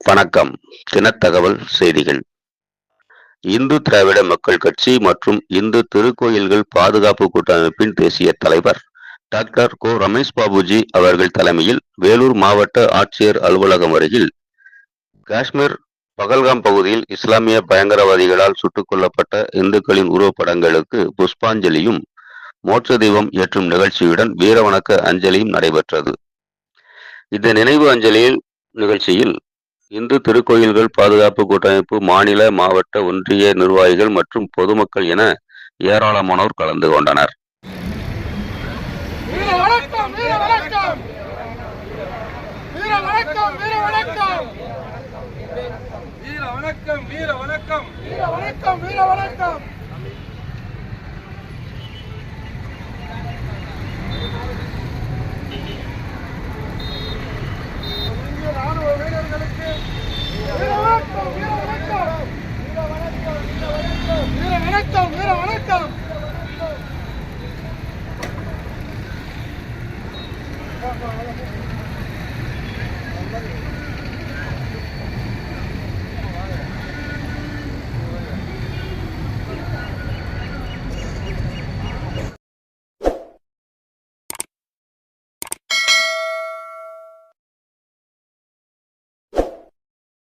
வணக்கம். தினத்தகவல் செய்திகள். இந்து திராவிட மக்கள் கட்சி மற்றும் இந்து திருக்கோயில்கள் பாதுகாப்பு கூட்டமைப்பின் தேசிய தலைவர் டாக்டர் கோ ரமேஷ் பாபுஜி அவர்கள் தலைமையில் வேலூர் மாவட்ட ஆட்சியர் அலுவலகம் அருகில் காஷ்மீர் பகல்காம் பகுதியில் இஸ்லாமிய பயங்கரவாதிகளால் சுட்டுக் கொல்லப்பட்ட இந்துக்களின் உருவப்படங்களுக்கு புஷ்பாஞ்சலியும் மோட்ச தீபம் ஏற்றும் நிகழ்ச்சியுடன் வீரவணக்க அஞ்சலியும் நடைபெற்றது. இந்த நினைவு அஞ்சலியில் நிகழ்ச்சியில் இந்து திருக்கோயில்கள் பாதுகாப்பு கூட்டமைப்பு மாநில மாவட்ட ஒன்றிய நிர்வாகிகள் மற்றும் பொதுமக்கள் என ஏராளமானோர் கலந்து கொண்டனர். வீர வணக்கம் வீர வணக்கம் வீர வணக்கம் வீர வணக்கம் வீர வணக்கம் வீர வணக்கம் வீர வணக்கம் வீர வணக்கம் இந்திய ராணுவ வீரர்களுக்கு வீர வணக்கம் வீர வணக்கம் வீர வணக்கம்